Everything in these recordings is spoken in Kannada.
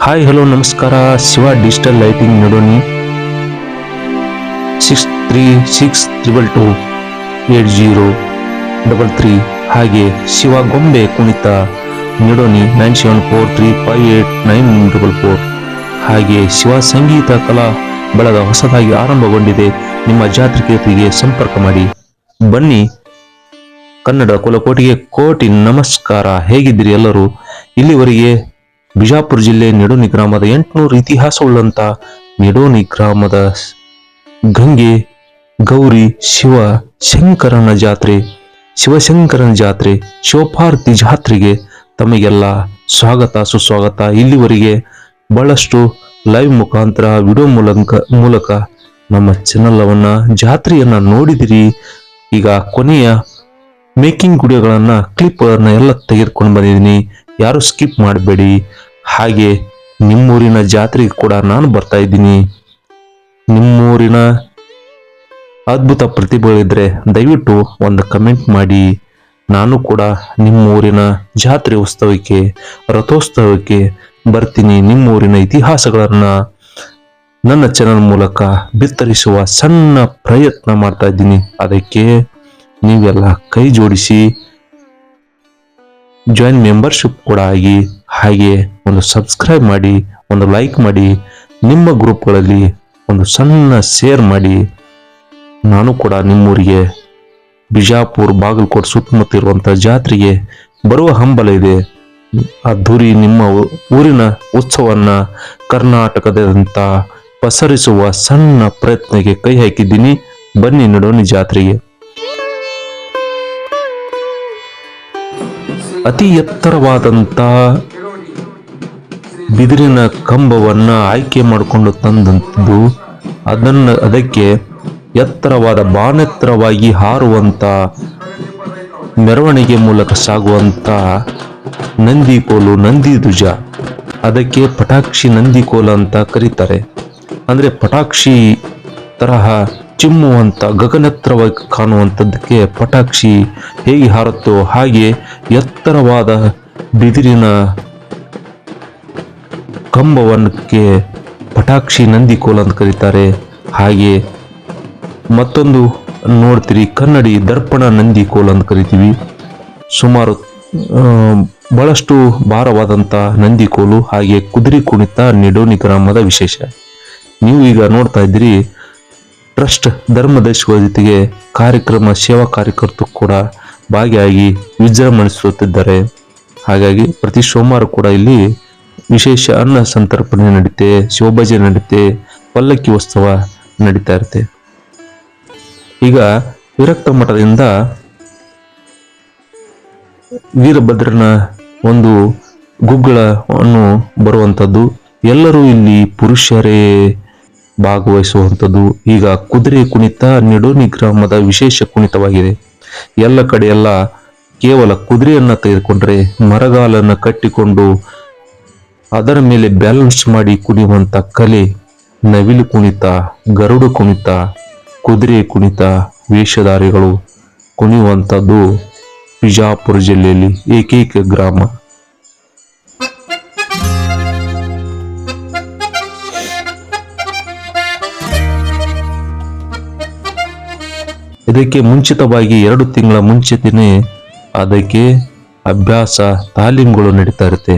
ಹಾಯ್, ಹಲೋ, ನಮಸ್ಕಾರ. Shiva digital lighting ನೋಡೋಣಿ. Six three six triple two eight zero double three. ಹಾಗೆ ಶಿವ ಗೊಂಬೆ ಕುಣಿತ ನಿಡೋನಿ nine seven four three five eight nine double four. ಹಾಗೆ ಶಿವ ಸಂಗೀತ ಕಲಾ ಬಳಗ ಹೊಸದಾಗಿ ಆರಂಭಗೊಂಡಿದೆ. ನಿಮ್ಮ ಜಾತ್ರಿಕೆಗೆ ಸಂಪರ್ಕ ಮಾಡಿ. ಬನ್ನಿ. ಕನ್ನಡ ಕುಲಕೋಟಿಗೆ ಕೋಟಿ ನಮಸ್ಕಾರ. ಹೇಗಿದ್ದೀರಿ ಎಲ್ಲರೂ? ಇಲ್ಲಿವರೆಗೆ ಬಿಜಾಪುರ ಜಿಲ್ಲೆ ನೆಡೋನಿ ಗ್ರಾಮದ ಎಂಟುನೂರು ಇತಿಹಾಸವುಳ್ಳಂತ ನೆಡೋನಿ ಗ್ರಾಮದ ಗಂಗೆ, ಗೌರಿ, ಶಿವ, ಶಂಕರನ ಜಾತ್ರೆ, ಶಿವಶಂಕರನ ಜಾತ್ರೆ ಶಿವಪಾರ್ತಿ ಜಾತ್ರೆಗೆ ತಮಗೆಲ್ಲ ಸ್ವಾಗತ, ಸುಸ್ವಾಗತ. ಇಲ್ಲಿವರೆಗೆ ಬಹಳಷ್ಟು ಲೈವ್ ಮುಖಾಂತರ, ವಿಡಿಯೋ ಮೂಲಕ ಮೂಲಕ ನಮ್ಮ ಚಾನಲ್ ಅವನ್ನ ಜಾತ್ರೆಯನ್ನ ನೋಡಿದಿರಿ. ಈಗ ಕೊನೆಯ ಮೇಕಿಂಗ್ ವಿಡಿಯೋಗಳನ್ನು ಕ್ಲಿಪ್ ಎಲ್ಲ ತೆಗೆದುಕೊಂಡು ಬಂದಿದ್ದೀನಿ. ಯಾರು ಸ್ಕಿಪ್ ಮಾಡಬೇಡಿ. ಹಾಗೆ ನಿಮ್ಮೂರಿನ ಜಾತ್ರೆಗೆ ಕೂಡ ನಾನು ಬರ್ತಾ ಇದ್ದೀನಿ. ನಿಮ್ಮೂರಿನ ಅದ್ಭುತ ಪ್ರತಿಭೆಗಳಿದ್ರೆ ದಯವಿಟ್ಟು ಒಂದು ಕಮೆಂಟ್ ಮಾಡಿ. ನಾನು ಕೂಡ ನಿಮ್ಮೂರಿನ ಜಾತ್ರೆ ಉತ್ಸವಕ್ಕೆ, ರಥೋತ್ಸವಕ್ಕೆ ಬರ್ತೀನಿ. ನಿಮ್ಮೂರಿನ ಇತಿಹಾಸಗಳನ್ನು ನನ್ನ ಚಾನಲ್ ಮೂಲಕ ಬಿತ್ತರಿಸುವ ಸಣ್ಣ ಪ್ರಯತ್ನ ಮಾಡ್ತಾ ಇದ್ದೀನಿ. ಅದಕ್ಕೆ ನೀವೆಲ್ಲ ಕೈ ಜೋಡಿಸಿ ಜಾಯಿನ್ ಮೆಂಬರ್ಶಿಪ್ ಕೂಡ ಆಗಿ ಹಾಗೆ ಒಂದು ಸಬ್ಸ್ಕ್ರೈಬ್ ಮಾಡಿ, ಒಂದು ಲೈಕ್ ಮಾಡಿ, ನಿಮ್ಮ ಗ್ರೂಪ್ಗಳಲ್ಲಿ ಒಂದು ಸಣ್ಣ ಶೇರ್ ಮಾಡಿ. ನಾನು ಕೂಡ ನಿಮ್ಮೂರಿಗೆ ಬಿಜಾಪುರ್, ಬಾಗಲಕೋಟೆ ಸುತ್ತಮುತ್ತ ಇರುವಂಥ ಜಾತ್ರೆಗೆ ಬರುವ ಹಂಬಲ ಇದೆ. ಅದ್ದೂರಿ ನಿಮ್ಮ ಊರಿನ ಉತ್ಸವವನ್ನು ಕರ್ನಾಟಕದಂತ ಪಸರಿಸುವ ಸಣ್ಣ ಪ್ರಯತ್ನಕ್ಕೆ ಕೈ ಹಾಕಿದ್ದೀನಿ. ಬನ್ನಿ ನೋಡೋಣ ಜಾತ್ರೆಗೆ. ಅತಿ ಎತ್ತರವಾದಂಥ ಬಿದಿರಿನ ಕಂಬವನ್ನ ಆಯ್ಕೆ ಮಾಡಿಕೊಂಡು ತಂದಂಥದ್ದು, ಅದನ್ನು ಅದಕ್ಕೆ ಎತ್ತರವಾದ ಬಾನೆತ್ತರವಾಗಿ ಹಾರುವಂತ ಮೆರವಣಿಗೆ ಮೂಲಕ ಸಾಗುವಂತ ನಂದಿಕೋಲು ನಂದಿ ಧ್ವಜ ಅದಕ್ಕೆ ಪಟಾಕ್ಷಿ ನಂದಿ ಕೋಲ ಅಂತ ಕರೀತಾರೆ. ಅಂದ್ರೆ ಪಟಾಕ್ಷಿ ತರಹ ಚಿಮ್ಮುವಂತ, ಗಗನತ್ರವಾಗಿ ಕಾಣುವಂಥದ್ದಕ್ಕೆ ಪಟಾಕ್ಷಿ ಹೇಗೆ ಹಾರುತ್ತೋ ಹಾಗೆ ಎತ್ತರವಾದ ಬಿದಿರಿನ ಕಂಬವನ್ನಕ್ಕೆ ಪಟಾಕ್ಷಿ ನಂದಿ ಕೋಲ ಅಂತ ಕರೀತಾರೆ. ಹಾಗೆ ಮತ್ತೊಂದು ನೋಡ್ತೀರಿ, ಕನ್ನಡಿ ದರ್ಪಣ ನಂದಿ ಕೋಲ ಅಂತ ಕರಿತೀವಿ. ಸುಮಾರು ಬಹಳಷ್ಟು ಭಾರವಾದಂಥ ನಂದಿ ಕೋಲು ಹಾಗೆ ಕುದುರೆ ಕುಣಿತ ನಿಡೋನಿ ಗ್ರಾಮದ ವಿಶೇಷ. ನೀವು ಈಗ ನೋಡ್ತಾ ಇದ್ದೀರಿ ಟ್ರಸ್ಟ್ ಧರ್ಮದರ್ಶಿಗಳ ಜೊತೆಗೆ ಕಾರ್ಯಕ್ರಮ ಸೇವಾ ಕಾರ್ಯಕರ್ತರು ಕೂಡ ಭಾಗಿಯಾಗಿ ವಿಜೃಂಭಣಿಸುತ್ತಿದ್ದಾರೆ. ಹಾಗಾಗಿ ಪ್ರತಿ ಸೋಮವಾರ ಕೂಡ ಇಲ್ಲಿ ವಿಶೇಷ ಅನ್ನ ಸಂತರ್ಪಣೆ ನಡೀತೆ ಶಿವಭಜನೆ ನಡೀತೆ ಪಲ್ಲಕ್ಕಿ ಉತ್ಸವ ನಡೀತಾ ಇರುತ್ತೆ. ಈಗ ವಿರಕ್ತ ಮಠದಿಂದ ವೀರಭದ್ರನ ಒಂದು ಗುಗ್ಗಳವನ್ನು ಬರುವಂಥದ್ದು. ಎಲ್ಲರೂ ಇಲ್ಲಿ ಪುರುಷರೇ ಭಾಗವಹಿಸುವಂಥದ್ದು. ಈಗ ಕುದುರೆ ಕುಣಿತ ನಿಡೋನಿ ಗ್ರಾಮದ ವಿಶೇಷ ಕುಣಿತವಾಗಿದೆ. ಎಲ್ಲ ಕಡೆ ಎಲ್ಲ ಕೇವಲ ಕುದುರೆಯನ್ನು ತೆಗೆದುಕೊಂಡ್ರೆ ಮರಗಾಲನ್ನು ಕಟ್ಟಿಕೊಂಡು ಅದರ ಮೇಲೆ ಬ್ಯಾಲೆನ್ಸ್ ಮಾಡಿ ಕುಣಿಯುವಂಥ ಕಲೆ, ನವಿಲು ಕುಣಿತ, ಗರುಡು ಕುಣಿತ, ಕುದುರೆ ಕುಣಿತ, ವೇಷಧಾರಿಗಳು ಕುಣಿಯುವಂಥದ್ದು ಬಿಜಾಪುರ ಜಿಲ್ಲೆಯಲ್ಲಿ ಏಕೈಕ ಗ್ರಾಮ. ಇದಕ್ಕೆ ಮುಂಚಿತವಾಗಿ ಎರಡು ತಿಂಗಳ ಮುಂಚಿತನೇ ಅದಕ್ಕೆ ಅಭ್ಯಾಸ ತಾಲೀಮ್ಗಳು ನಡೀತಾ ಇರುತ್ತೆ.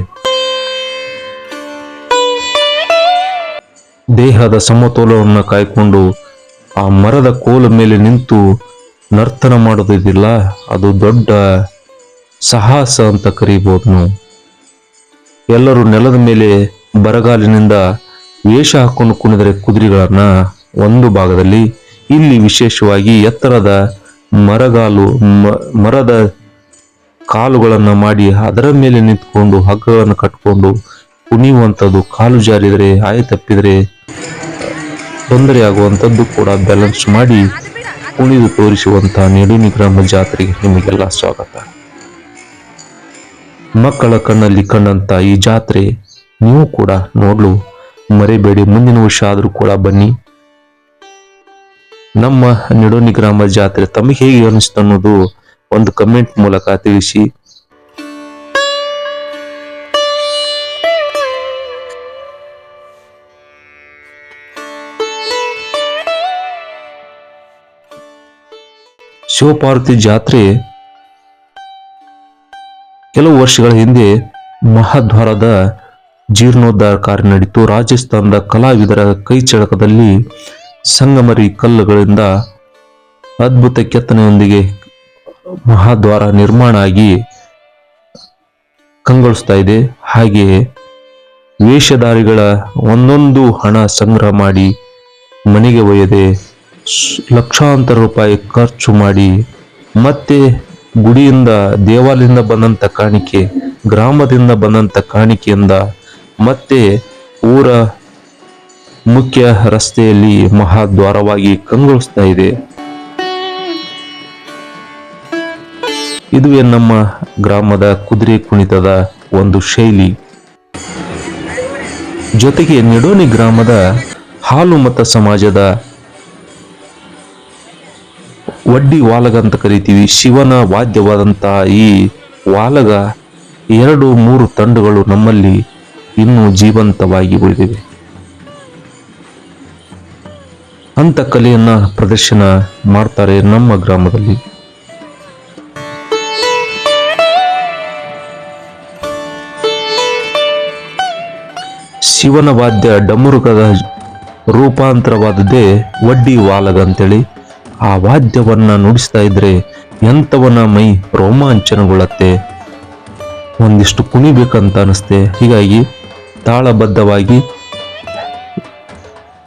ದೇಹದ ಸಮತೋಲವನ್ನು ಕಾಯ್ಕೊಂಡು ಆ ಮರದ ಕೋಲ ಮೇಲೆ ನಿಂತು ನರ್ತನ ಮಾಡೋದಿದಿಲ್ಲ ಅದು ದೊಡ್ಡ ಸಾಹಸ ಅಂತ ಕರೀಬೋದು ನಾವು. ಎಲ್ಲರೂ ನೆಲದ ಮೇಲೆ ಬರಗಾಲಿನಿಂದ ವೇಷ ಹಾಕೊಂಡು ಕುಣಿದರೆ ಕುದುರೆಗಳನ್ನು ಒಂದು ಭಾಗದಲ್ಲಿ ಇಲ್ಲಿ ವಿಶೇಷವಾಗಿ ಎತ್ತರದ ಮರಗಾಲು ಮರದ ಕಾಲುಗಳನ್ನು ಮಾಡಿ ಅದರ ಮೇಲೆ ನಿಂತ್ಕೊಂಡು ಹಗ್ಗಗಳನ್ನು ಕಟ್ಕೊಂಡು ಕುಣಿಯುವಂಥದ್ದು, ಕಾಲು ಜಾರಿದರೆ ಹಾಯಿ ತಪ್ಪಿದರೆ ತೊಂದರೆ ಆಗುವಂಥದ್ದು ಕೂಡ ಬ್ಯಾಲೆನ್ಸ್ ಮಾಡಿ ಕುಣಿದು ನೀಡಿ ಗ್ರಾಮ ಜಾತ್ರೆಗೆ ನಿಮಗೆಲ್ಲ ಸ್ವಾಗತ. ಮಕ್ಕಳ ಕಣ್ಣಲ್ಲಿ ಕಂಡಂಥ ಈ ಜಾತ್ರೆ ನೀವು ಕೂಡ ನೋಡಲು ಮರೆಯಬೇಡಿ ಮುಂದಿನ ವರ್ಷ ಆದರೂ ಕೂಡ ಬನ್ನಿ. ನಮ್ಮ ನಿಡೋನಿ ಗ್ರಾಮ ಜಾತ್ರೆ ತಮಗೆ ಹೇಗೆ ಅನಿಸ್ತು ಅನ್ನೋದು ಒಂದು ಕಮೆಂಟ್ ಮೂಲಕ ತಿಳಿಸಿ. ಶಿವಪಾರ್ವತಿ ಜಾತ್ರೆ ಕೆಲವು ವರ್ಷಗಳ ಹಿಂದೆ ಮಹಾದ್ವಾರದ ಜೀರ್ಣೋದ್ಧಾರ ಕಾರ್ಯ ನಡೀತು. ರಾಜಸ್ಥಾನದ ಕಲಾವಿದರ ಕೈ ಚಳಕದಲ್ಲಿ ಸಂಗಮರಿ ಕಲ್ಲುಗಳಿಂದ ಅದ್ಭುತ ಕೆತ್ತನೆಯೊಂದಿಗೆ ಮಹಾದ್ವಾರ ನಿರ್ಮಾಣ ಆಗಿ ಕಂಗೊಳಿಸ್ತಾ ಇದೆ. ಹಾಗೆಯೇ ವೇಷಧಾರಿಗಳ ಒಂದೊಂದು ಹಣ ಸಂಗ್ರಹ ಮಾಡಿ ಮನೆಗೆ ಒಯ್ಯದೆ ಲಕ್ಷಾಂತರ ರೂಪಾಯಿ ಖರ್ಚು ಮಾಡಿ ಮತ್ತೆ ಗುಡಿಯಿಂದ ದೇವಾಲಯದಿಂದ ಬಂದಂಥ ಕಾಣಿಕೆ, ಗ್ರಾಮದಿಂದ ಬಂದಂಥ ಕಾಣಿಕೆಯಿಂದ ಮತ್ತೆ ಊರ ಮುಖ್ಯ ರಸ್ತೆಯಲ್ಲಿ ಮಹಾದ್ವಾರವಾಗಿ ಕಂಗೊಳಿಸ್ತಾ ಇದೆ. ಇದುವೇ ನಮ್ಮ ಗ್ರಾಮದ ಕುದುರೆ ಕುಣಿತದ ಒಂದು ಶೈಲಿ. ಜೊತೆಗೆ ನೆಡೋನಿ ಗ್ರಾಮದ ಹಾಲು ಮತ ಸಮಾಜದ ವಡ್ಡಿ ವಾಲಗ ಅಂತ ಕರಿತೀವಿ. ಶಿವನ ವಾದ್ಯವಾದಂತಹ ಈ ವಾಲಗ ಎರಡು ಮೂರು ತಂಡಗಳು ನಮ್ಮಲ್ಲಿ ಇನ್ನೂ ಜೀವಂತವಾಗಿ ಉಳಿದಿವೆ. ಅಂತ ಕಲೆಯನ್ನು ಪ್ರದರ್ಶನ ಮಾಡ್ತಾರೆ ನಮ್ಮ ಗ್ರಾಮದಲ್ಲಿ. ಶಿವನ ವಾದ್ಯ ಡಮುರುಗದ ರೂಪಾಂತರವಾದದ್ದೇ ವಡ್ಡಿ ವಾಲಗ ಅಂತೇಳಿ. ಆ ವಾದ್ಯವನ್ನ ನುಡಿಸ್ತಾ ಇದ್ರೆ ಎಂಥವನ ಮೈ ರೋಮಾಂಚನಗೊಳ್ಳತ್ತೆ. ಒಂದಿಷ್ಟು ಕುಣಿಬೇಕಂತ ಅನಿಸ್ತೆ. ಹೀಗಾಗಿ ತಾಳಬದ್ಧವಾಗಿ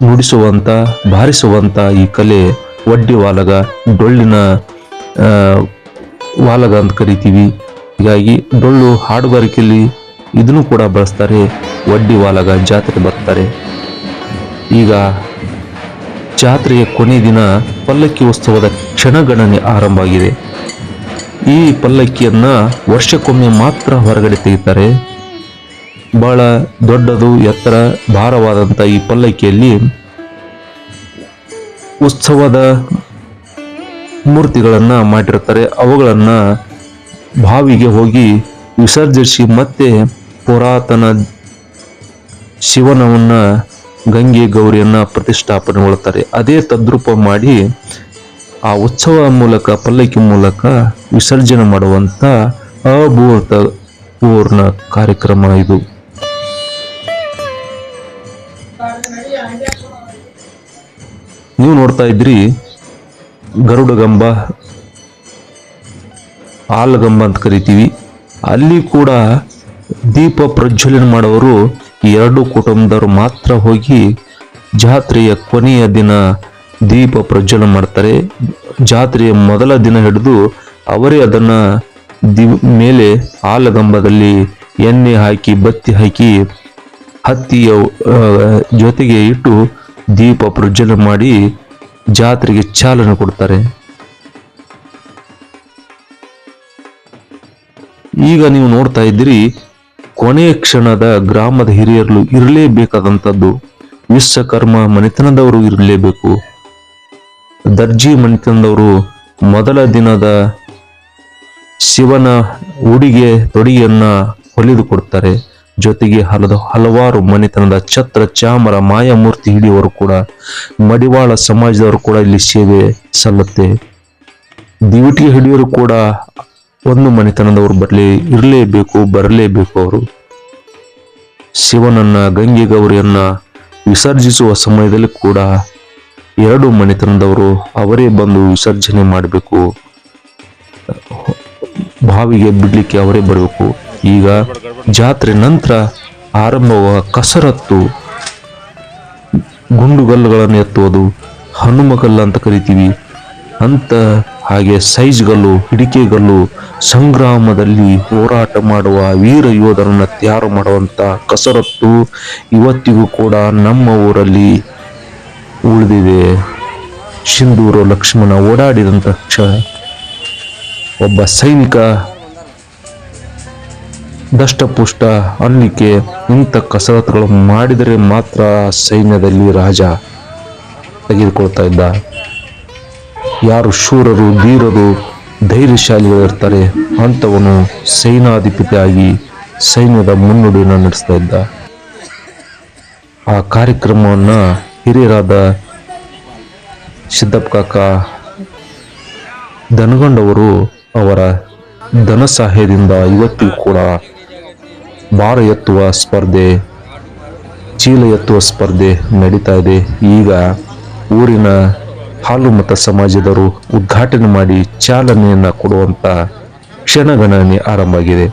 ನುಡಿಸುವಂತ ಬಾರಿಸುವಂಥ ಈ ಕಲೆ ವಡ್ಡಿ ವಾಲಗ, ಡೊಳ್ಳಿನ ವಾಲಗ ಅಂತ ಕರಿತೀವಿ. ಹೀಗಾಗಿ ಡೊಳ್ಳು ಹಾಡುಗಾರಿಕೆಯಲ್ಲಿ ಇದನ್ನು ಕೂಡ ಬಳಸ್ತಾರೆ ವಡ್ಡಿ ವಾಲಗ ಜಾತ್ರೆ ಬರ್ತಾರೆ. ಈಗ ಜಾತ್ರೆಯ ಕೊನೆ ದಿನ ಪಲ್ಲಕ್ಕಿ ಉತ್ಸವದ ಕ್ಷಣಗಣನೆ ಆರಂಭ ಆಗಿದೆ. ಈ ಪಲ್ಲಕ್ಕಿಯನ್ನು ವರ್ಷಕ್ಕೊಮ್ಮೆ ಮಾತ್ರ ಹೊರಗಡೆ ತೆಗಿತಾರೆ ಬಹಳ ದೊಡ್ಡದು, ಎತ್ತರ ಭಾರವಾದಂಥ ಈ ಪಲ್ಲಕ್ಕಿಯಲ್ಲಿ ಉತ್ಸವದ ಮೂರ್ತಿಗಳನ್ನು ಮಾಡಿರ್ತಾರೆ. ಅವುಗಳನ್ನು ಬಾವಿಗೆ ಹೋಗಿ ವಿಸರ್ಜಿಸಿ ಮತ್ತೆ ಪುರಾತನ ಶಿವನವನ್ನು ಗಂಗೆ ಗೌರಿಯನ್ನು ಪ್ರತಿಷ್ಠಾಪನೆಗೊಳ್ಳುತ್ತಾರೆ ಅದೇ ತದ್ರೂಪ ಮಾಡಿ ಆ ಉತ್ಸವ ಮೂಲಕ, ಪಲ್ಲಕ್ಕಿ ಮೂಲಕ ವಿಸರ್ಜನೆ ಮಾಡುವಂಥ ಅಭೂತ ಪೂರ್ಣ ಕಾರ್ಯಕ್ರಮ ಇದು. ನೋಡ್ತಾ ಇದ್ರಿ ಗರುಡಗಂಬ ಆಲಗಂಬ ಅಂತ ಕರಿತೀವಿ. ಅಲ್ಲಿ ಕೂಡ ದೀಪ ಪ್ರಜ್ವಲನ ಮಾಡೋರು ಎರಡು ಕುಟುಂಬದವರು ಮಾತ್ರ ಹೋಗಿ ಜಾತ್ರೆಯ ಕೊನೆಯ ದಿನ ದೀಪ ಪ್ರಜ್ವಲನ ಮಾಡ್ತಾರೆ. ಜಾತ್ರೆಯ ಮೊದಲ ದಿನ ಹಿಡಿದು ಅವರೇ ಅದನ್ನ ದಿ ಮೇಲೆ ಆಲಗಂಬದಲ್ಲಿ ಎಣ್ಣೆ ಹಾಕಿ, ಬತ್ತಿ ಹಾಕಿ ಹತ್ತಿಯ ಜೊತೆಗೆ ಇಟ್ಟು ದೀಪ ಪ್ರಜ್ವಲನ ಮಾಡಿ ಜಾತ್ರೆಗೆ ಚಾಲನೆ ಕೊಡ್ತಾರೆ. ಈಗ ನೀವು ನೋಡ್ತಾ ಇದ್ದೀರಿ ಕೊನೆಯ ಕ್ಷಣದ ಗ್ರಾಮದ ಹಿರಿಯರು ಇರಲೇಬೇಕಾದಂಥದ್ದು. ವಿಶ್ವಕರ್ಮ ಮನೆತನದವರು ಇರಲೇಬೇಕು. ದರ್ಜಿ ಮನೆತನದವರು ಮೊದಲ ದಿನದ ಶಿವನ ಉಡುಗೆ ತೊಡಿಯನ್ನು ಹೊಲಿದು ಕೊಡ್ತಾರೆ. ಜೊತೆಗೆ ಹಲದ ಹಲವಾರು ಮನೆತನದ ಛತ್ರ, ಚಾಮರ, ಮಾಯಾಮೂರ್ತಿ ಹಿಡಿಯವರು ಕೂಡ, ಮಡಿವಾಳ ಸಮಾಜದವರು ಕೂಡ ಇಲ್ಲಿ ಸೇವೆ ಸಲ್ಲುತ್ತೆ. ದೇವಟಿ ಹಿಡಿಯೋರು ಕೂಡ ಒಂದು ಮನೆತನದವರು ಬರಲಿ ಇರಲೇಬೇಕು, ಬರಲೇಬೇಕು ಅವರು. ಶಿವನನ್ನ ಗಂಗೆ ಗೌರಿಯನ್ನ ವಿಸರ್ಜಿಸುವ ಸಮಯದಲ್ಲಿ ಕೂಡ ಎರಡು ಮನೆತನದವರು ಅವರೇ ಬಂದು ವಿಸರ್ಜನೆ ಮಾಡಬೇಕು. ಬಾವಿಗೆ ಬಿಡಲಿಕ್ಕೆ ಅವರೇ ಬರಬೇಕು. ಈಗ ಜಾತ್ರೆ ನಂತರ ಆರಂಭವ ಕಸರತ್ತು. ಗುಂಡುಗಲ್ಲುಗಳನ್ನು ಎತ್ತುವುದು ಹನುಮಗಲ್ಲು ಅಂತ ಕರಿತೀವಿ. ಅಂತ ಹಾಗೆ ಸೈಜ್ಗಲ್ಲು, ಹಿಡಿಕೆಗಲ್ಲು, ಸಂಗ್ರಾಮದಲ್ಲಿ ಹೋರಾಟ ಮಾಡುವ ವೀರ ಯೋಧರನ್ನು ತಯಾರು ಮಾಡುವಂಥ ಕಸರತ್ತು ಇವತ್ತಿಗೂ ಕೂಡ ನಮ್ಮ ಊರಲ್ಲಿ ಉಳಿದಿದೆ. ಸಿಂಧೂರು ಲಕ್ಷ್ಮಣ ಓಡಾಡಿದಂತ ಕ್ಷಣ ಒಬ್ಬ ಸೈನಿಕ ದಷ್ಟಪುಷ್ಟ ಅನ್ನಿಕೆ, ಇಂಥ ಕಸರತ್ತುಗಳು ಮಾಡಿದರೆ ಮಾತ್ರ ಸೈನ್ಯದಲ್ಲಿ ರಾಜ ತೆಗೆದುಕೊಳ್ತಾ ಇದ್ದ. ಯಾರು ಶೂರರು, ಧೀರರು, ಧೈರ್ಯಶಾಲಿಗಳಿರ್ತಾರೆ, ಅಂಥವನು ಸೈನಾಧಿಪತಿಯಾಗಿ ಸೈನ್ಯದ ಮುನ್ನುಡಿಯನ್ನು ನಡೆಸ್ತಾ ಇದ್ದ. ಆ ಕಾರ್ಯಕ್ರಮವನ್ನು ಹಿರಿಯರಾದ ಸಿದ್ದಪ್ಪ ಕಾಕ ದನಗೊಂಡವರು ಅವರ ಧನ ಸಹಾಯದಿಂದ ಇವತ್ತಿಗೂ ಕೂಡ ಭಾರ ಎತ್ತುವ ಸ್ಪರ್ಧೆ ಚೀಲ ಎತ್ತುವ ಸ್ಪರ್ಧೆ ನಡೀತಾ ಇದೆ. ಈಗ ಊರಿನ ಹಾಲು ಮತ ಸಮಾಜದವರು ಉದ್ಘಾಟನೆ ಮಾಡಿ ಚಾಲನೆಯನ್ನು ಕೊಡುವಂಥ ಕ್ಷಣಗಣನೆ ಆರಂಭ ಆಗಿದೆ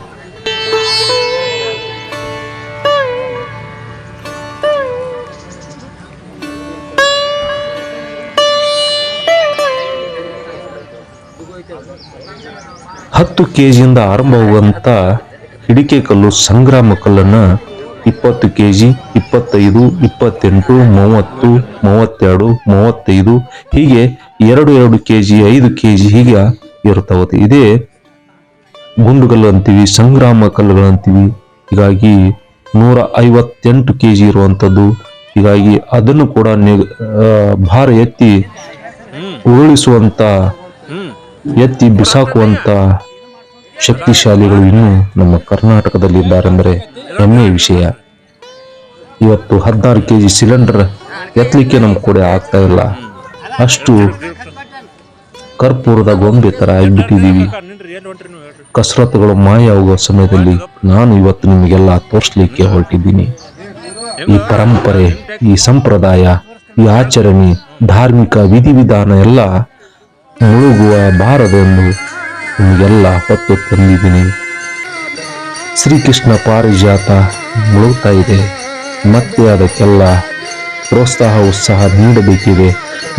ಹತ್ತು ಕೆಜಿಯಿಂದ ಆರಂಭವಾಗುವಂತ ಹಿಡಿಕೆ ಕಲ್ಲು ಸಂಗ್ರಾಮ ಕಲ್ಲನ್ನು ಇಪ್ಪತ್ತು ಕೆ ಜಿ ಇಪ್ಪತ್ತೈದು ಇಪ್ಪತ್ತೆಂಟು ಮೂವತ್ತು ಮೂವತ್ತೆರಡು ಮೂವತ್ತೈದು ಹೀಗೆ ಎರಡು ಎರಡು ಕೆ ಜಿ ಐದು ಕೆ ಜಿ ಹೀಗೆ ಇರ್ತಾವತ್ತೆ ಇದೇ ಗುಂಡುಗಲ್ಲು ಅಂತೀವಿ ಸಂಗ್ರಾಮ ಕಲ್ಲುಗಳು ಅಂತೀವಿ ಹೀಗಾಗಿ ನೂರ ಐವತ್ತೆಂಟು ಕೆ ಜಿ ಇರುವಂಥದ್ದು. ಹೀಗಾಗಿ ಅದನ್ನು ಕೂಡ ಭಾರ ಎತ್ತಿ ಉರುಳಿಸುವಂಥ ಎತ್ತಿ ಬಿಸಾಕುವಂತ ಶಕ್ತಿಶಾಲಿಗಳು ಇನ್ನೂ ನಮ್ಮ ಕರ್ನಾಟಕದಲ್ಲಿ ಇದ್ದಾರೆಂದರೆ ಹೆಮ್ಮೆಯ ವಿಷಯ. ಇವತ್ತು ಹದಿನಾರು ಕೆ ಜಿ ಸಿಲಿಂಡರ್ ಎತ್ತಲಿಕ್ಕೆ ನಮ್ಮ ಕೂಡ ಆಗ್ತಾ ಇಲ್ಲ. ಅಷ್ಟು ಕರ್ಪೂರದ ಗೊಂಬೆ ತರ ಆಗಿಬಿಟ್ಟಿದ್ದೀವಿ. ಕಸರತ್ತುಗಳು ಮಾಯ ಆಗುವ ಸಮಯದಲ್ಲಿ ನಾನು ಇವತ್ತು ನಿಮಗೆಲ್ಲ ತೋರಿಸ್ಲಿಕ್ಕೆ ಹೊರಟಿದ್ದೀನಿ. ಈ ಪರಂಪರೆ, ಈ ಸಂಪ್ರದಾಯ, ಈ ಆಚರಣೆ, ಧಾರ್ಮಿಕ ವಿಧಿವಿಧಾನ ಎಲ್ಲ ಮುಳುಗುವ ಬಾರದೆಂದು ನಿಮಗೆಲ್ಲ ಹೊತ್ತು ತಂದಿದ್ದೀನಿ. ಶ್ರೀಕೃಷ್ಣ ಪಾರಿಜಾತ ಮುಳುಗ್ತಾ ಇದೆ. ಮತ್ತೆ ಅದಕ್ಕೆಲ್ಲ ಪ್ರೋತ್ಸಾಹ ಉತ್ಸಾಹ ನೀಡಬೇಕಿದೆ.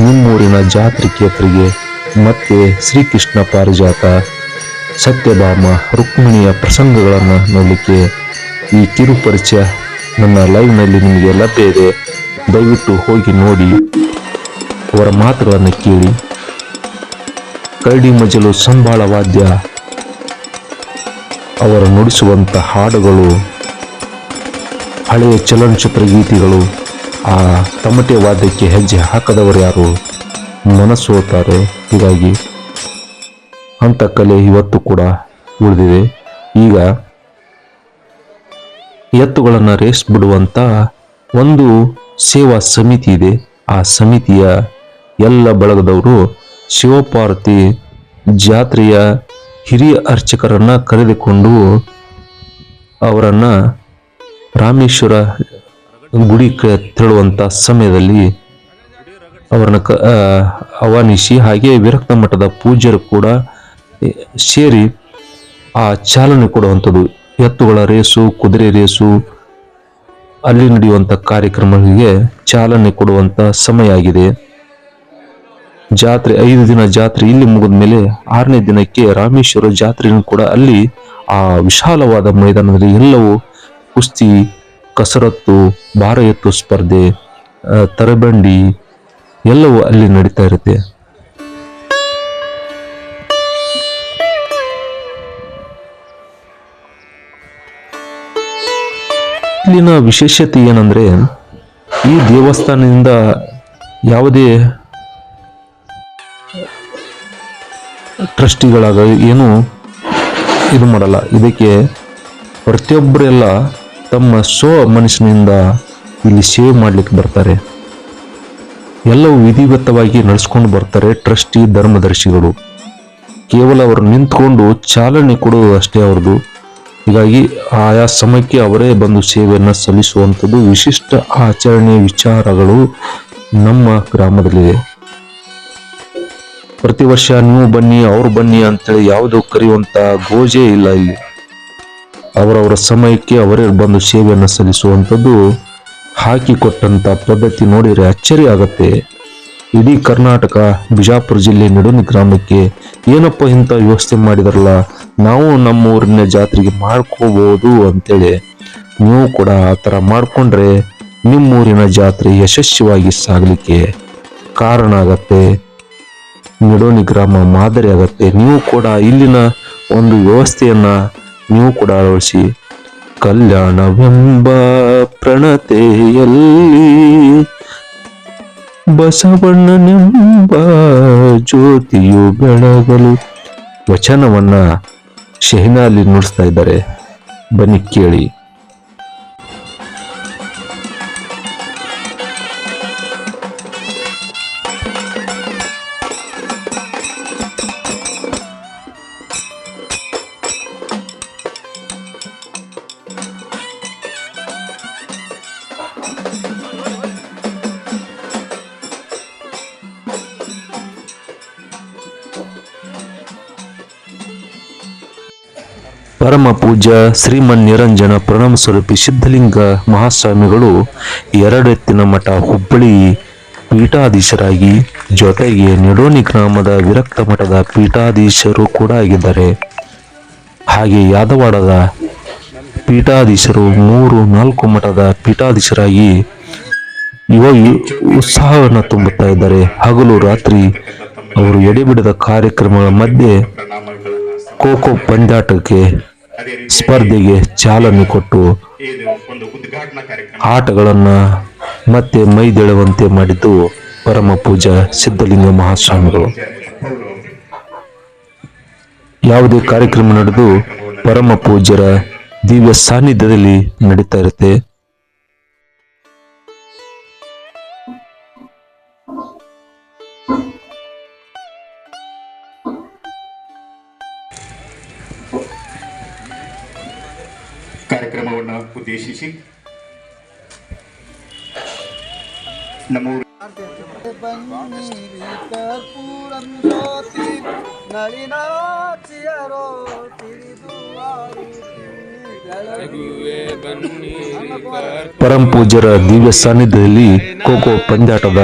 ನಿಮ್ಮೂರಿನ ಜಾತ್ರಿಕೇತರಿಗೆ ಮತ್ತೆ ಶ್ರೀಕೃಷ್ಣ ಪಾರಿಜಾತ, ಸತ್ಯಭಾಮ, ರುಕ್ಮಿಣಿಯ ಪ್ರಸಂಗಗಳನ್ನು ನೋಡಲಿಕ್ಕೆ ಈ ಕಿರು ಪರಿಚಯ ನನ್ನ ಲೈವ್ನಲ್ಲಿ ನಿಮಗೆ ಲಭ್ಯ ಇದೆ. ದಯವಿಟ್ಟು ಹೋಗಿ ನೋಡಿ. ಅವರ ಮಾತುಗಳನ್ನು ಕೇಳಿ. ಕರಡಿ ಮಜಲು ಸಂಬಾಳ ವಾದ್ಯ. ಅವರ ನುಡಿಸುವಂಥ ಹಾಡುಗಳು, ಹಳೆಯ ಚಲನಚಿತ್ರ ಗೀತೆಗಳು, ಆ ತಮಟೆ ವಾದ್ಯಕ್ಕೆ ಹೆಜ್ಜೆ ಹಾಕದವರು ಯಾರು? ಮನಸ್ಸೋತಾರೆ ಹೀಗಾಗಿ ಅಂಥ ಕಲೆ ಇವತ್ತು ಕೂಡ ಉಳಿದಿದೆ. ಈಗ ಎತ್ತುಗಳನ್ನು ರೇಸ್ ಬಿಡುವಂಥ ಒಂದು ಸೇವಾ ಸಮಿತಿ ಇದೆ. ಆ ಸಮಿತಿಯ ಎಲ್ಲ ಬಳಗದವರು ಶಿವಪಾರ್ವತಿ ಜಾತ್ರೆಯ ಹಿರಿಯ ಅರ್ಚಕರನ್ನು ಕರೆದುಕೊಂಡು ಅವರನ್ನು ರಾಮೇಶ್ವರ ಗುಡಿ ತೆರಳುವಂತ ಸಮಯದಲ್ಲಿ ಅವರನ್ನು ಕ ಆಹ್ವಾನಿಸಿ ಹಾಗೆ ವಿರಕ್ತ ಮಠದ ಪೂಜ್ಯರು ಕೂಡ ಸೇರಿ ಆ ಚಾಲನೆ ಕೊಡುವಂಥದ್ದು. ಎತ್ತುಗಳ ರೇಸು, ಕುದುರೆ ರೇಸು, ಅಲ್ಲಿ ನಡೆಯುವಂಥ ಕಾರ್ಯಕ್ರಮಗಳಿಗೆ ಚಾಲನೆ ಕೊಡುವಂಥ ಸಮಯ ಆಗಿದೆ. ಜಾತ್ರೆ ಐದು ದಿನ ಜಾತ್ರೆ ಇಲ್ಲಿ ಮುಗಿದ ಮೇಲೆ ಆರನೇ ದಿನಕ್ಕೆ ರಾಮೇಶ್ವರ ಜಾತ್ರೆಯನ್ನು ಕೂಡ ಅಲ್ಲಿ ಆ ವಿಶಾಲವಾದ ಮೈದಾನದಲ್ಲಿ ಎಲ್ಲವೂ ಕುಸ್ತಿ, ಕಸರತ್ತು, ಭಾರ ಸ್ಪರ್ಧೆ ತರಬಂಡಿ ಎಲ್ಲವೂ ಅಲ್ಲಿ ನಡೀತಾ ಇರುತ್ತೆ. ಇಲ್ಲಿನ ವಿಶೇಷತೆ ಏನಂದ್ರೆ ಈ ದೇವಸ್ಥಾನದಿಂದ ಯಾವುದೇ ಟ್ರಸ್ಟಿಗಳಾಗ ಏನು ಇದು ಮಾಡಲ್ಲ. ಇದಕ್ಕೆ ಪ್ರತಿಯೊಬ್ಬರೆಲ್ಲ ತಮ್ಮ ಸ್ವ ಮನಸ್ಸಿನಿಂದ ಇಲ್ಲಿ ಸೇವೆ ಮಾಡಲಿಕ್ಕೆ ಬರ್ತಾರೆ. ಎಲ್ಲವೂ ವಿಧಿವತ್ತವಾಗಿ ನಡೆಸ್ಕೊಂಡು ಬರ್ತಾರೆ ಟ್ರಸ್ಟಿ ಧರ್ಮದರ್ಶಿಗಳು. ಕೇವಲ ಅವರು ನಿಂತ್ಕೊಂಡು ಚಾಲನೆ ಕೊಡೋದು ಅಷ್ಟೇ ಅವ್ರದ್ದು. ಹೀಗಾಗಿ ಆಯಾ ಸಮಯಕ್ಕೆ ಅವರೇ ಬಂದು ಸೇವೆಯನ್ನು ಸಲ್ಲಿಸುವಂಥದ್ದು ವಿಶಿಷ್ಟ ಆಚರಣೆ ವಿಚಾರಗಳು ನಮ್ಮ ಗ್ರಾಮದಲ್ಲಿದೆ ಪ್ರತಿ ವರ್ಷ ನೀವು ಬನ್ನಿ, ಅವ್ರು ಬನ್ನಿ ಅಂತೇಳಿ ಯಾವುದು ಕರೆಯುವಂತ ಗೋಜೆ ಇಲ್ಲ ಇಲ್ಲಿ. ಅವರವರ ಸಮಯಕ್ಕೆ ಅವರೇ ಬಂದು ಸೇವೆಯನ್ನು ಸಲ್ಲಿಸುವಂಥದ್ದು ಹಾಕಿಕೊಟ್ಟಂಥ ಪದ್ಧತಿ ನೋಡಿದರೆ ಅಚ್ಚರಿ ಆಗತ್ತೆ. ಇಡೀ ಕರ್ನಾಟಕ ಬಿಜಾಪುರ ಜಿಲ್ಲೆ ನಡುವಿನ ಗ್ರಾಮಕ್ಕೆ ಏನಪ್ಪ ಇಂಥ ವ್ಯವಸ್ಥೆ ಮಾಡಿದಾರಲ್ಲ, ನಾವು ನಮ್ಮ ಊರಿನ ಜಾತ್ರೆಗೆ ಮಾಡ್ಕೋಬಹುದು ಅಂತೇಳಿ. ನೀವು ಕೂಡ ಆ ಥರ ಮಾಡಿಕೊಂಡ್ರೆ ನಿಮ್ಮೂರಿನ ಜಾತ್ರೆ ಯಶಸ್ವಿಯಾಗಿ ಸಾಗಲಿಕ್ಕೆ ಕಾರಣ ಆಗತ್ತೆ. ನಿಡೋನಿ ಗ್ರಾಮ ಮಾದರಿ ಆಗತ್ತೆ. ನೀವು ಕೂಡ ಇಲ್ಲಿನ ಒಂದು ವ್ಯವಸ್ಥೆಯನ್ನ ನೀವು ಕೂಡ ಅಳವಡಿಸಿ. ಕಲ್ಯಾಣವೆಂಬ ಪ್ರಣತೆಯಲ್ಲಿ ಬಸವಣ್ಣನೆಂಬ ಜ್ಯೋತಿಯು ಬೆಳಗಲು ವಚನವನ್ನ ಶೆಹನಾಲಿ ನುಡಿಸ್ತಾ ಇದ್ದಾರೆ. ಬನ್ನಿ ಕೇಳಿ. ಪರಮ ಪೂಜ್ಯ ಶ್ರೀಮನ್ ನಿರಂಜನ ಪ್ರಣಾಮ ಸ್ವರೂಪಿ ಸಿದ್ಧಲಿಂಗ ಮಹಾಸ್ವಾಮಿಗಳು ಎರಡೆತ್ತಿನ ಮಠ ಹುಬ್ಬಳ್ಳಿ ಪೀಠಾಧೀಶರಾಗಿ ಜೊತೆಗೆ ನಿಡೋನಿ ಗ್ರಾಮದ ವಿರಕ್ತ ಮಠದ ಪೀಠಾಧೀಶರು ಕೂಡ ಆಗಿದ್ದಾರೆ. ಹಾಗೆ ಯಾದವಾಡದ ಪೀಠಾಧೀಶರು ಮೂರು ನಾಲ್ಕು ಮಠದ ಪೀಠಾಧೀಶರಾಗಿ ಯುವ ಉತ್ಸಾಹವನ್ನು ತುಂಬುತ್ತಾ ಇದ್ದಾರೆ. ಹಗಲು ರಾತ್ರಿ ಅವರು ಎಡೆಬಿಡದ ಕಾರ್ಯಕ್ರಮಗಳ ಮಧ್ಯೆ ಖೋ ಖೋ ಪಂದ್ಯಾಟಕ್ಕೆ ಸ್ಪರ್ಧೆಗೆ ಚಾಲನೆ ಕೊಟ್ಟು ಆಟಗಳನ್ನು ಮತ್ತೆ ಮೈದೆಳುವಂತೆ ಮಾಡಿದ್ದು ಪರಮ ಪೂಜಾ ಸಿದ್ಧಲಿಂಗ ಮಹಾಸ್ವಾಮಿಗಳು. ಯಾವುದೇ ಕಾರ್ಯಕ್ರಮ ನಡೆದು ಪರಮ ಪೂಜ್ಯರ ದಿವ್ಯ ಸಾನ್ನಿಧ್ಯದಲ್ಲಿ ನಡೀತಾ ಇರುತ್ತೆ. ಉದ್ದೇಶಿಸಿ. ಪರಮ ಪೂಜ್ಯರ ದಿವ್ಯ ಸಾನ್ನಿಧ್ಯದಲ್ಲಿ ಖೋಖೋ ಪಂದ್ಯಾಟದ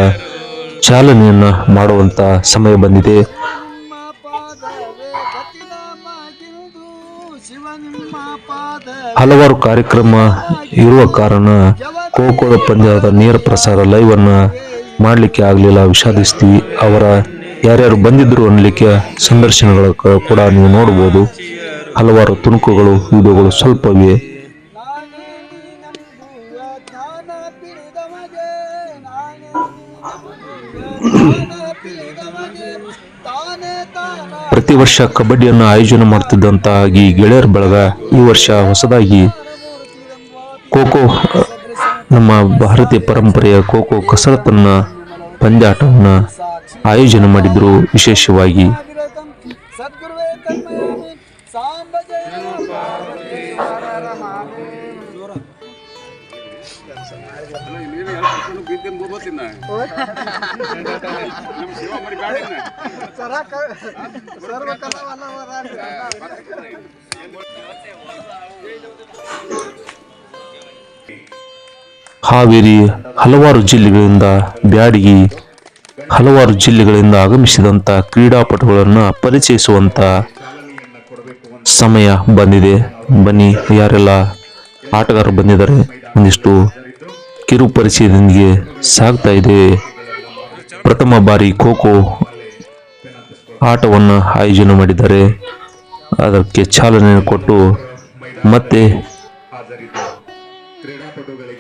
ಚಾಲನೆಯನ್ನ ಮಾಡುವಂತ ಸಮಯ ಬಂದಿದೆ. ಹಲವಾರು ಕಾರ್ಯಕ್ರಮ ಇರುವ ಕಾರಣ ಖೋಖೋದ ಪಂದ್ಯದ ನೇರ ಪ್ರಸಾರ ಲೈವ್ ಅನ್ನ ಮಾಡಲಿಕ್ಕೆ ಆಗಲಿಲ್ಲ. ವಿಷಾದಿಸ್ತೀವಿ ಅವರ ಯಾರ್ಯಾರು ಬಂದಿದ್ರು ಅನ್ನಲಿಕ್ಕೆ ಸಂದರ್ಶನಗಳ ಕೂಡ ನೀವು ನೋಡಬಹುದು ಹಲವಾರು ತುಣುಕುಗಳು, ವಿಡಿಯೋಗಳು ಸ್ವಲ್ಪವೇ ಪ್ರತಿ ವರ್ಷ ಕಬಡ್ಡಿಯನ್ನು ಆಯೋಜನೆ ಮಾಡುತ್ತಿದ್ದಂತ ಈ ಗೆಳೆಯರ ಬಳಗ ಈ ವರ್ಷ ಹೊಸದಾಗಿ ಖೋಖೋ ನಮ್ಮ ಭಾರತೀಯ ಪರಂಪರೆಯ ಖೋಖೋ ಕಸರತ್ತನ್ನ, ಪಂದ್ಯಾಟವನ್ನ ಆಯೋಜನೆ ಮಾಡಿದ್ರು. ವಿಶೇಷವಾಗಿ ಸರ ಕ- ಸರ್ವ ಕಲಾವಲ್ಲವರಾಗಿ. ಹಾವೇರಿ ಹಲವಾರು ಜಿಲ್ಲೆಗಳಿಂದ ಬ್ಯಾಡಗಿ, ಹಲವಾರು ಜಿಲ್ಲೆಗಳಿಂದ ಆಗಮಿಸಿದಂತ ಕ್ರೀಡಾಪಟುಗಳನ್ನು ಪರಿಚಯಿಸುವಂತ ಸಮಯ ಬಂದಿದೆ ಬನ್ನಿ, ಯಾರೆಲ್ಲ ಆಟಗಾರರು ಬಂದಿದ್ದಾರೆ, ಒಂದಿಷ್ಟು ಕಿರು ಪರಿಚಯದೊಂದಿಗೆ ಸಾಗ್ತಾ ಇದೆ. ಪ್ರಥಮ ಬಾರಿ ಖೋ ಖೋ ಆಟವನ್ನು ಆಯೋಜನೆ ಮಾಡಿದ್ದಾರೆ. ಅದಕ್ಕೆ ಚಾಲನೆ ಕೊಟ್ಟು ಮತ್ತೆ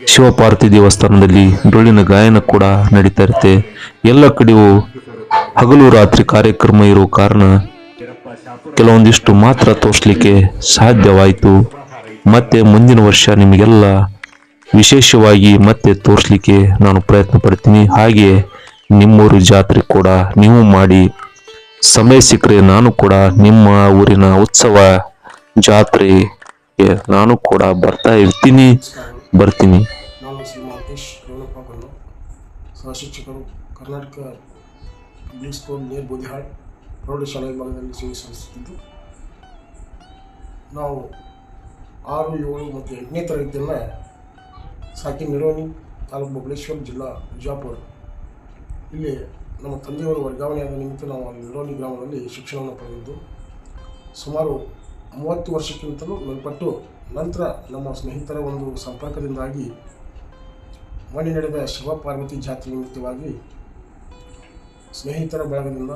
ಶಿವಪಾರ್ವತಿ ದೇವಸ್ಥಾನದಲ್ಲಿ ಡೊಳ್ಳಿನ ಗಾಯನ ಕೂಡ ನಡೀತಾ ಇರುತ್ತೆ. ಎಲ್ಲ ಕಡೆಯೂ ಹಗಲು ರಾತ್ರಿ ಕಾರ್ಯಕ್ರಮ ಇರುವ ಕಾರಣ ಕೆಲವೊಂದಿಷ್ಟು ಮಾತ್ರ ತೋರಿಸ್ಲಿಕ್ಕೆ ಸಾಧ್ಯವಾಯಿತು. ಮತ್ತೆ ಮುಂದಿನ ವರ್ಷ ನಿಮಗೆಲ್ಲ ವಿಶೇಷವಾಗಿ ಮತ್ತೆ ತೋರಿಸ್ಲಿಕ್ಕೆ ನಾನು ಪ್ರಯತ್ನ ಪಡ್ತೀನಿ. ಹಾಗೆ ನಿಮ್ಮೂರು ಜಾತ್ರೆ ಕೂಡ ನೀವು ಮಾಡಿ. ಸಮಯ ಸಿಕ್ಕರೆ ನಾನು ಕೂಡ ನಿಮ್ಮ ಊರಿನ ಉತ್ಸವ ಜಾತ್ರೆಗೆ ನಾನು ಕೂಡ ಬರ್ತಾ ಇರ್ತೀನಿ. ಬರ್ತೀನಿ. ನಾನು ಕರ್ನಾಟಕ ನಾವು ಆರು, ಏಳು ಮತ್ತು ಎಂಟನೇ ತರಗತಿಯನ್ನು ಸಾಕಿ ನಿರೋಣಿ ತಾಲೂಕು ಬಬಲೇಶ್ವರ ಜಿಲ್ಲಾ ಬಿಜಾಪುರ ಇಲ್ಲಿ ನಮ್ಮ ತಂದೆಯವರು ವರ್ಗಾವಣೆಯಾದ ನಿಮಿತ್ತ ನಾವು ಅಲ್ಲಿ ನಿಡೋಣಿ ಗ್ರಾಮದಲ್ಲಿ ಶಿಕ್ಷಣವನ್ನು ಪಡೆದಿದ್ದು, ಸುಮಾರು ಮೂವತ್ತು ವರ್ಷಕ್ಕಿಂತಲೂ ಮೇಲ್ಪಟ್ಟು ನಂತರ ನಮ್ಮ ಸ್ನೇಹಿತರ ಒಂದು ಸಂಪರ್ಕದಿಂದಾಗಿ ಮಣಿ ನಡೆದ ಶಿವ ಪಾರ್ವತಿ ಜಾತ್ರೆ ನಿಮಿತ್ತವಾಗಿ ಸ್ನೇಹಿತರ ಬಳಗದಿಂದ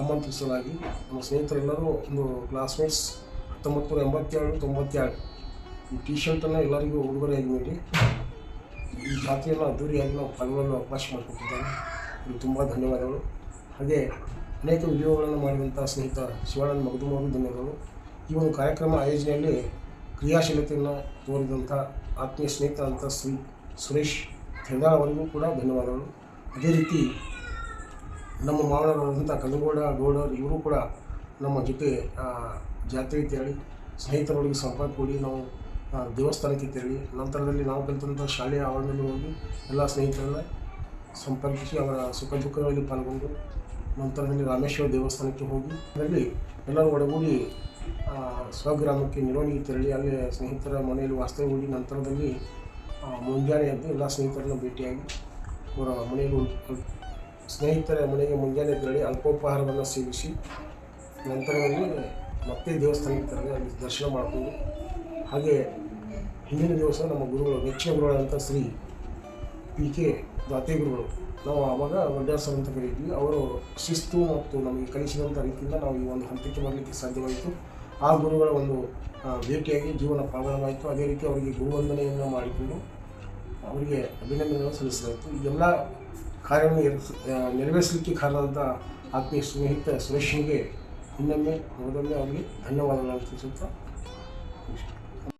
ಆಮಂತ್ರಿಸಲಾಗಿ ನಮ್ಮ ಸ್ನೇಹಿತರೆಲ್ಲರೂ ಒಂದು ಕ್ಲಾಸ್ಮೇಟ್ಸ್ ಹತ್ತೊಂಬತ್ತು ನೂರ ಎಂಬತ್ತೇಳು ತೊಂಬತ್ತೇಳು ಈ ಟಿ ಶರ್ಟನ್ನು ಎಲ್ಲರಿಗೂ ಉಡುಗೊರೆಯಾಗಿ ನೀಡಿ. ಈ ಜಾತಿಯನ್ನು ಅದ್ದೂರಿಯಾಗಿ ನಾವು ಪಾಲ್ಗೊಳ್ಳಲು ಅವಕಾಶ ಮಾಡಿಕೊಟ್ಟಿದ್ದಾರೆ. ಇದು ತುಂಬ ಧನ್ಯವಾದಗಳು. ಹಾಗೆ ಅನೇಕ ಉದ್ಯೋಗಗಳನ್ನು ಮಾಡಿದಂಥ ಸ್ನೇಹಿತ ಶಿವಾನಂದ ಮಗದುಮ್ ಅವರು, ಧನ್ಯವಾದಗಳು. ಈ ಒಂದು ಕಾರ್ಯಕ್ರಮ ಆಯೋಜನೆಯಲ್ಲಿ ಕ್ರಿಯಾಶೀಲತೆಯನ್ನು ತೋರಿದಂಥ ಆತ್ಮೀಯ ಸ್ನೇಹಿತರಾದಂಥ ಶ್ರೀ ಸುರೇಶ್ ಹೆದ್ದಾಳ್ ಅವರಿಗೂ ಕೂಡ ಧನ್ಯವಾದಗಳು. ಅದೇ ರೀತಿ ನಮ್ಮ ಮಾವನವರಾದಂಥ ಕಲ್ಲಗೌಡ ಗೌಡರು, ಇವರು ಕೂಡ ನಮ್ಮ ಜೊತೆ ಜಾತ್ರೆ ತೆರಳಿ ಸ್ನೇಹಿತರೊಳಗೆ ಸಂಪರ್ಕ ಕೂಡಿ. ನಾವು ದೇವಸ್ಥಾನಕ್ಕೆ ತೆರಳಿ, ನಂತರದಲ್ಲಿ ನಾವು ಕಲಿತಂಥ ಶಾಲೆಯ ಆವರಣದಲ್ಲಿ ಹೋಗಿ ಎಲ್ಲ ಸ್ನೇಹಿತರನ್ನ ಸಂಪರ್ಕಿಸಿ ಅವರ ಸುಖ ದುಃಖಗಳಲ್ಲಿ ಪಾಲ್ಗೊಂಡು ನಂತರದಲ್ಲಿ ರಾಮೇಶ್ವರ ದೇವಸ್ಥಾನಕ್ಕೆ ಹೋಗಿ, ಅದರಲ್ಲಿ ಎಲ್ಲರೂ ಒಡಗೂಡಿ ಸ್ವಗ್ರಾಮಕ್ಕೆ ಮೆರವಣಿಗೆ ತೆರಳಿ, ಅಲ್ಲಿ ಸ್ನೇಹಿತರ ಮನೆಯಲ್ಲಿ ವಾಸ್ತವ್ಯ ಹೂಡಿ ನಂತರದಲ್ಲಿ ಮುಂಜಾನೆ ಎದ್ದು ಎಲ್ಲ ಸ್ನೇಹಿತರನ್ನು ಭೇಟಿಯಾಗಿ ಅವರ ಮನೆಯಲ್ಲಿ ಸ್ನೇಹಿತರ ಮನೆಗೆ ಮುಂಜಾನೆ ತೆರಳಿ ಅಲ್ಪೋಪಹಾರವನ್ನು ಸೇವಿಸಿ, ನಂತರದಲ್ಲಿ ಮತ್ತೆ ದೇವಸ್ಥಾನಕ್ಕೆ ತೆರಳಿ ಅಲ್ಲಿ ದರ್ಶನ ಮಾಡಿಕೊಂಡು ಹಾಗೆ ಹಿಂದಿನ ದಿವಸ ನಮ್ಮ ಗುರುಗಳು, ನೆಚ್ಚಿನ ಗುರುಗಳಾದಂಥ ಶ್ರೀ ಪಿ ಕೆ ದಾತೆ ಗುರುಗಳು, ನಾವು ಆವಾಗ ವಡ್ಯಾಸರ್ ಸರ್ ಅಂತ ಕರೀತೀವಿ. ಅವರು ಶಿಸ್ತು ಮತ್ತು ನಮಗೆ ಕಲಿಸಿದಂಥ ರೀತಿಯಿಂದ ನಾವು ಈ ಒಂದು ಹಂತಕ್ಕೆ ಬರಲಿಕ್ಕೆ ಸಾಧ್ಯವಾಯಿತು. ಆ ಗುರುಗಳ ಒಂದು ಭೇಟಿಯಾಗಿ ಜೀವನ ಪ್ರಾರಂಭವಾಯಿತು. ಅದೇ ರೀತಿ ಅವರಿಗೆ ಗುರುವಂದನೆಯನ್ನು ಮಾಡಿಕೊಂಡು ಅವರಿಗೆ ಅಭಿನಂದನೆಗಳನ್ನು ಸಲ್ಲಿಸಲಾಯಿತು. ಎಲ್ಲ ಕಾರ್ಯವನ್ನು ನೆರವೇರಿಸಲಿಕ್ಕೆ ಕಾರಣದಂಥ ಆತ್ಮೀಯ ಸ್ನೇಹಿತ ಸುರೇಶ್ನಿಗೆ ಇನ್ನೊಮ್ಮೆ ಮೊದಲನೇ ಅವರಿಗೆ ಧನ್ಯವಾದಗಳನ್ನು ತಿಳಿಸುತ್ತಾ